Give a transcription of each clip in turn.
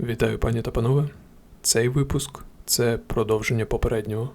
Вітаю, пані та панове. Цей випуск це продовження попереднього.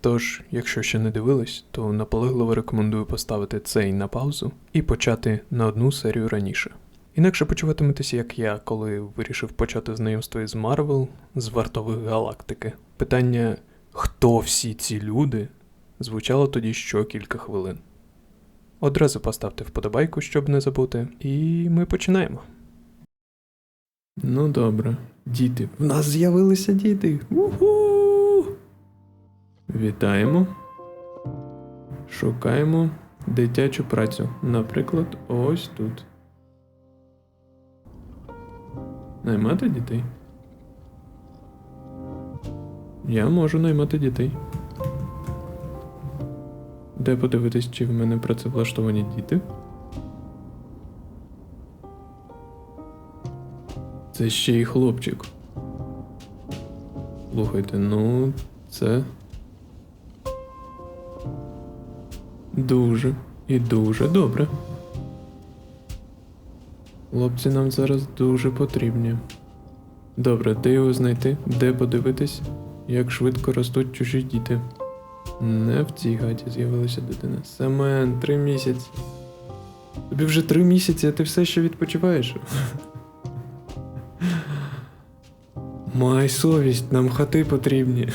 Тож, якщо ще не дивились, то наполегливо рекомендую поставити цей на паузу і почати на одну серію раніше. Інакше почуватиметесь, як я, коли вирішив почати знайомство із Марвел з вартових галактики. Питання хто всі ці люди звучало тоді що кілька хвилин. Одразу поставте вподобайку, щоб не забути, і ми починаємо. Ну добре, діти. В нас з'явилися діти. Уху! Вітаємо. Шукаємо дитячу працю. Наприклад, ось тут. Наймати дітей. Я можу наймати дітей. Де подивитись, чи в мене працевлаштовані діти? Це ще й хлопчик. Слухайте, ну, це. Дуже і дуже добре. Хлопці нам зараз дуже потрібні. Добре, де його знайти? Де подивитись, як швидко ростуть чужі діти? Не в цій хаті з'явилася дитина. Семен, три місяці. Тобі вже три місяці, а ти все ще відпочиваєш? Май совість, нам хати потрібні.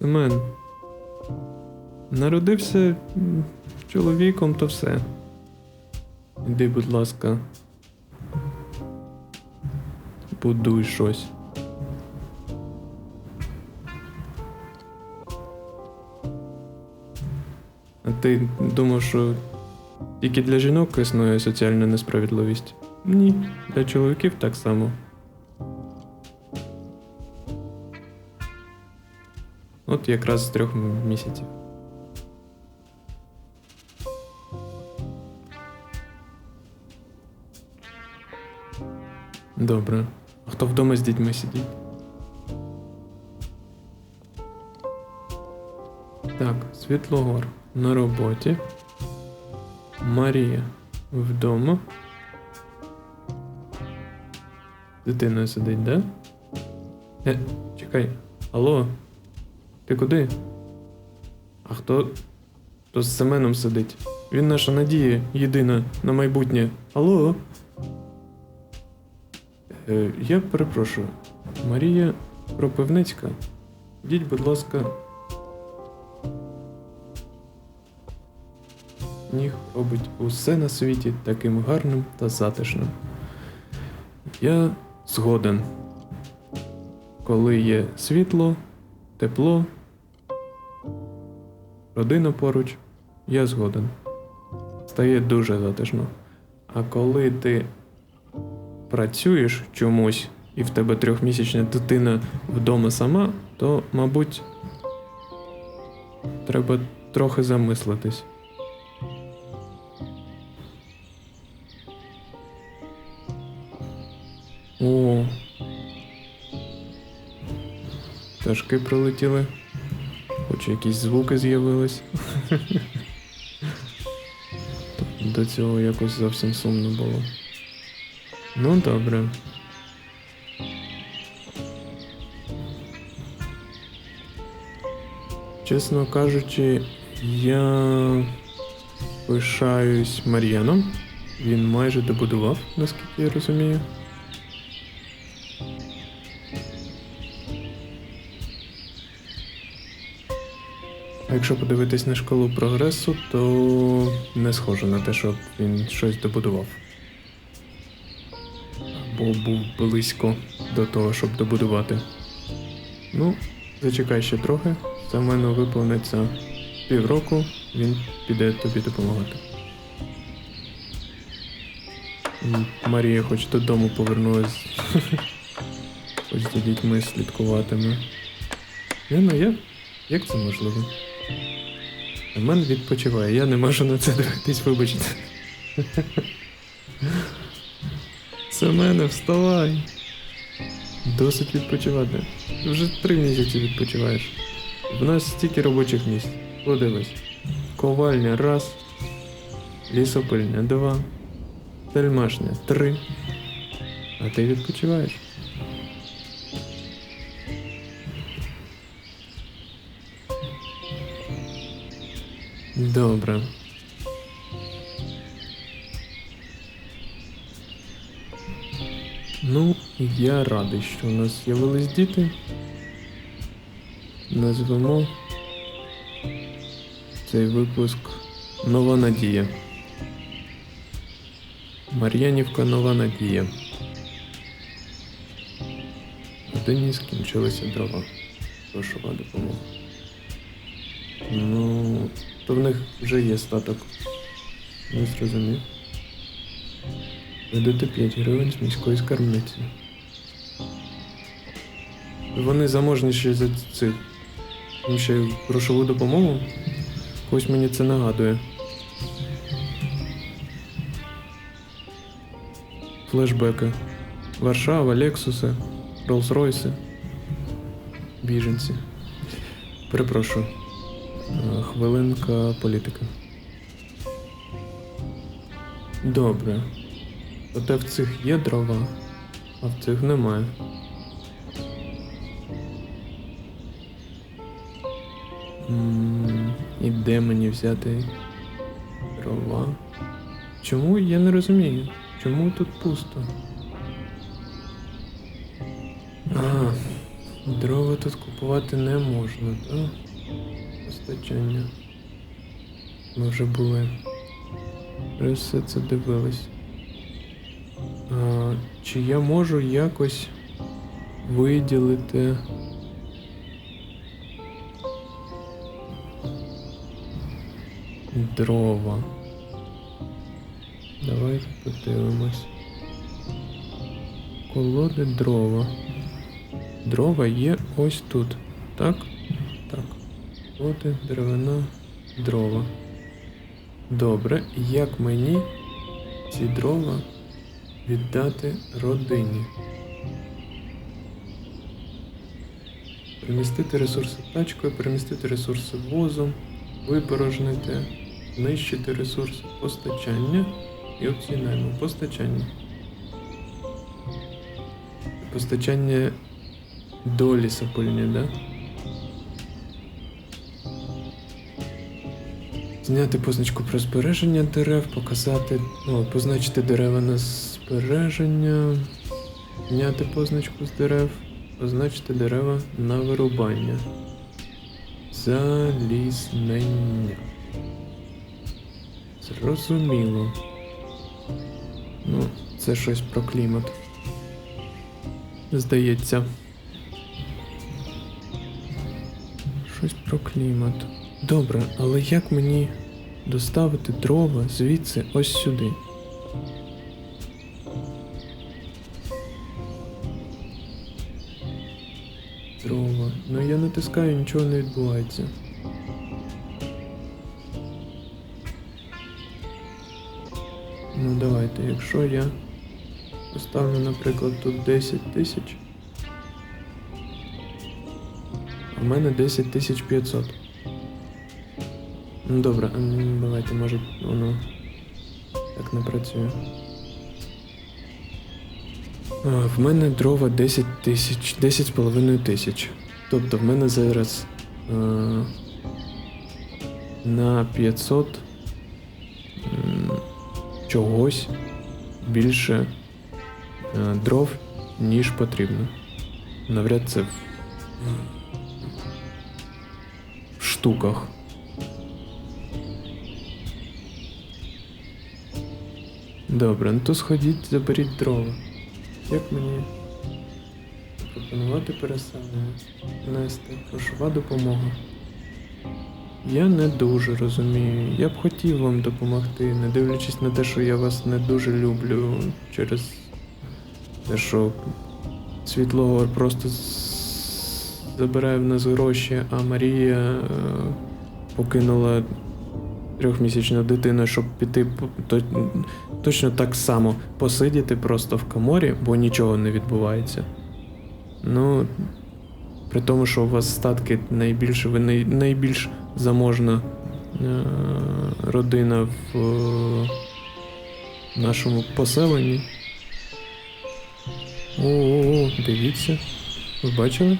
Семен. Народився чоловіком, то все. Іди, будь ласка. Будуй щось. А ти думав, що тільки для жінок існує соціальна несправедливість? Ні, для чоловіків так само. От якраз з трьох місяців. Добре. А хто вдома з дітьми сидить? Так, Світлогор на роботі. Марія вдома. Дитиною сидить, да? Е, чекай. Алло. Ти куди? А хто? Хто з Семеном сидить? Він наша надія єдина на майбутнє. Алло? Е, я перепрошую. Марія Кропивницька. Йдіть, будь ласка. Сніг робить усе на світі таким гарним та затишним. Я згоден. Коли є світло, тепло, родина поруч, я згоден. Стає дуже затишно. А коли ти працюєш чомусь і в тебе трьохмісячна дитина вдома сама, то, мабуть, треба трохи замислитись. О. Пташки прилетіли. Хоч якісь звуки з'явились. До цього якось зовсім сумно було. Ну, добре. Чесно кажучи, я пишаюсь Мар'яном. Він майже добудував, наскільки я розумію. Якщо подивитись на шкалу прогресу, то не схоже на те, щоб він щось добудував. Або був близько до того, щоб добудувати. Ну, зачекай ще трохи. Семену виповниться півроку, він піде тобі допомагати. Марія хоч додому повернулась. Хоч за дітьми слідкуватиме. Яна, я? Як це можливо? Семен відпочиває, я не можу на це дивитись, вибачте. Семене, вставай. Досить відпочивати. Вже три місяці відпочиваєш. В нас стільки робочих місць. Подивись. Ковальня раз. Лісопильня два. Тельмашня три. А ти відпочиваєш? Добре. Ну, я радий, що у нас з'явились діти. Назвемо цей випуск Нова Надія. Мар'янівка Нова Надія. Годині скінчилися дрова. Грошова допомога. Ну, то в них вже є статок. Не зрозумів. Видати 5 гривень з міської скарбниці. Вони заможніші за цих. Їм ще й грошову допомогу. Ось мені це нагадує. Флешбеки. Варшава, Лексуси, Роллс-Ройси. Біженці. Перепрошую. Хвилинка політики. Добре. Проте в цих є дрова, а в цих немає. І де мені взяти дрова? Чому я не розумію? Чому тут пусто? А, дрова тут купувати не можна, так? Постачання. Ми вже були. Вже все це дивились. А, чи я можу якось виділити. Дрова. Давайте подивимось. Колоди дрова. Дрова є ось тут. Так. Колоди, деревина, дрова. Добре, як мені ці дрова віддати родині? Перемістити ресурси тачкою, перемістити ресурси возом, випорожнити, знищити ресурси постачання і оцінимо постачання. Постачання до лісопильні, да? Зняти позначку про збереження дерев, показати, о, позначити дерева на збереження, зняти позначку з дерев, позначити дерева на вирубання. Залізнення. Зрозуміло. Ну, це щось про клімат. Здається. Щось про клімат. Добре, але як мені доставити дрова звідси ось сюди? Дрова. Ну я натискаю, нічого не відбувається. Ну давайте, якщо я поставлю, наприклад, тут 10 тисяч. В мене 10 тисяч 500. Ну добре, ну, давайте, може, воно так не працює. В мене дрова 10 тисяч, 10 з половиною тисяч. Тобто в мене зараз е, на 500 м, чогось більше е, дров, ніж потрібно. Навряд це в штуках. Добре, ну то сходіть, заберіть дрова. Як мені пропонувати переселення? Нести грошова допомога. Я не дуже розумію. Я б хотів вам допомогти, не дивлячись на те, що я вас не дуже люблю через те, що Світлогор просто забирає в нас гроші, а Марія е, покинула трьохмісячну дитину, щоб піти то- точно так само посидіти просто в коморі, бо нічого не відбувається. Ну, при тому, що у вас статки найбільше, ви най, найбільш заможна е, родина в е, нашому поселенні. О, дивіться. Ви бачили?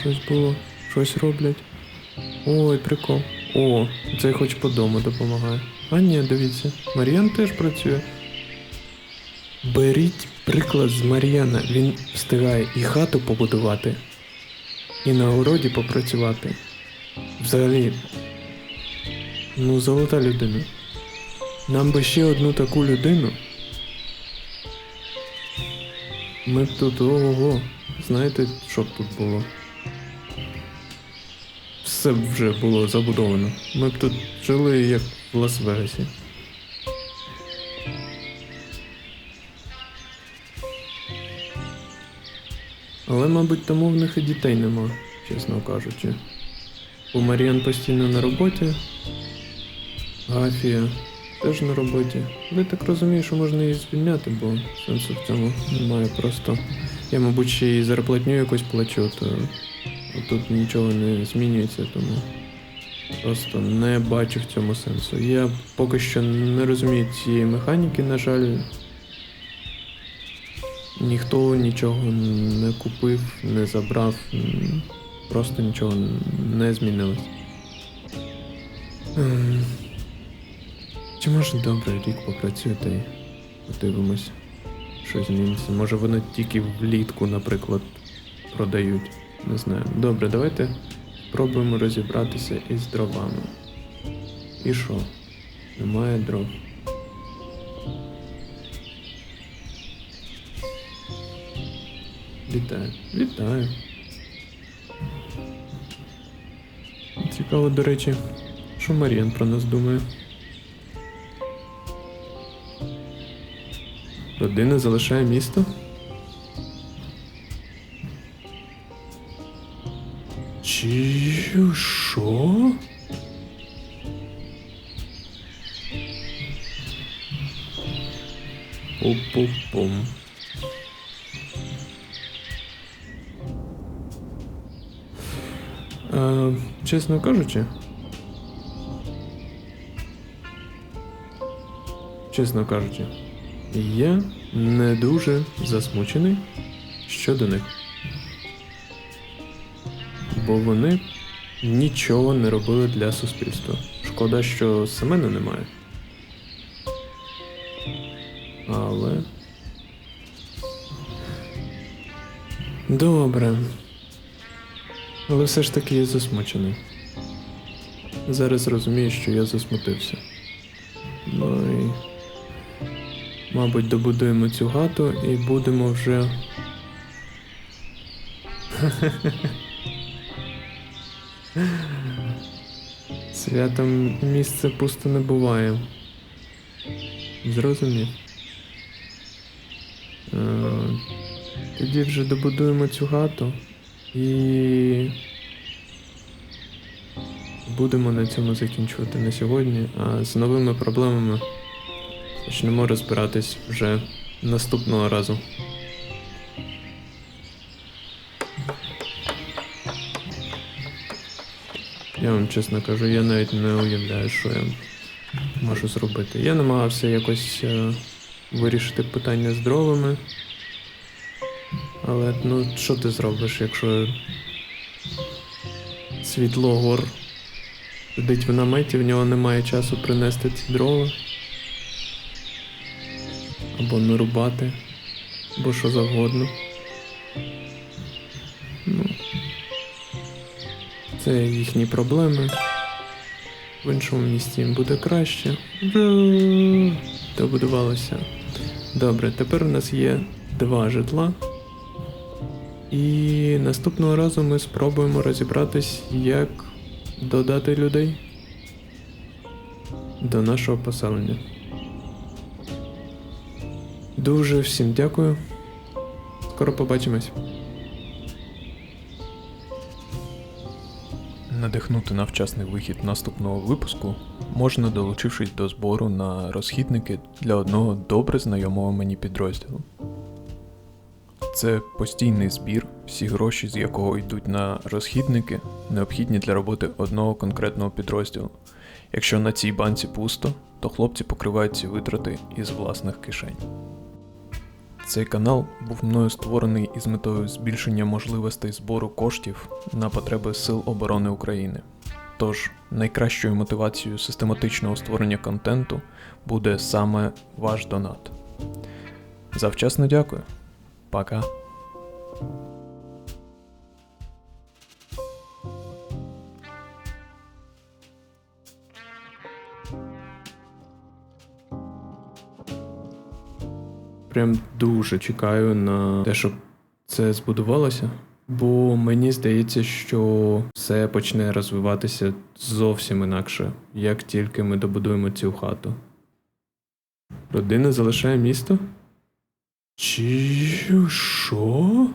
Щось було, щось роблять. Ой, прикол. О, цей хоч по дому допомагає. А ні, дивіться, Мар'ян теж працює. Беріть приклад з Мар'яна. Він встигає і хату побудувати, і на городі попрацювати. Взагалі, ну, золота людина. Нам би ще одну таку людину. Ми б тут ого. Знаєте, що б тут було? Все вже було забудовано. Ми б тут жили як в Лас-Вегасі. Але, мабуть, тому в них і дітей нема, чесно кажучи. Бо Маріан постійно на роботі, Гафія теж на роботі. Ви так розумію, що можна її звільняти, бо сенсу в цьому немає. Просто я, мабуть, ще і зарплатню якось плачу, то тут нічого не змінюється, тому просто не бачу в цьому сенсу. Я поки що не розумію цієї механіки, на жаль. Ніхто нічого не купив, не забрав, просто нічого не змінилось. Ем, Чи може добре рік попрацює та й подивимось, що зміниться. Може вони тільки влітку, наприклад, продають. Не знаю. Добре, давайте спробуємо розібратися із дровами. І що? Немає дров. Вітаю. Вітаю. Цікаво, до речі, що Маріан про нас думає. Родина залишає місто? Що? Пу-пу-пум. Е, чесно кажучи. Чесно кажучи, я не дуже засмучений щодо них. Бо вони нічого не робили для суспільства. Шкода, що Семена немає. Але. Добре. Але все ж таки я засмучений. Зараз розумію, що я засмутився. Ну і. Мабуть, добудуємо цю хату і будемо вже. Святом місце пусто не буває. Зрозумів. Е, Тоді вже добудуємо цю хату і будемо на цьому закінчувати на сьогодні, а з новими проблемами почнемо розбиратись вже наступного разу. Я вам чесно кажу, я навіть не уявляю, що я можу зробити. Я намагався якось е, вирішити питання з дровами. Але ну що ти зробиш, якщо світло гор сидить в наметі, в нього немає часу принести ці дрова. Або нарубати, або що завгодно. Це їхні проблеми. В іншому місці їм буде краще. Добудувалося. Добре, тепер у нас є два житла. І наступного разу ми спробуємо розібратись, як додати людей до нашого поселення. Дуже всім дякую. Скоро побачимось. Надихнути на вчасний вихід наступного випуску можна долучившись до збору на розхідники для одного добре знайомого мені підрозділу. Це постійний збір, всі гроші з якого йдуть на розхідники, необхідні для роботи одного конкретного підрозділу. Якщо на цій банці пусто, то хлопці покривають ці витрати із власних кишень. Цей канал був мною створений із метою збільшення можливостей збору коштів на потреби Сил оборони України. Тож найкращою мотивацією систематичного створення контенту буде саме ваш донат. Завчасно дякую. Пока. Прям дуже чекаю на те, щоб це збудувалося. Бо мені здається, що все почне розвиватися зовсім інакше, як тільки ми добудуємо цю хату. Родина залишає місто? Чи що?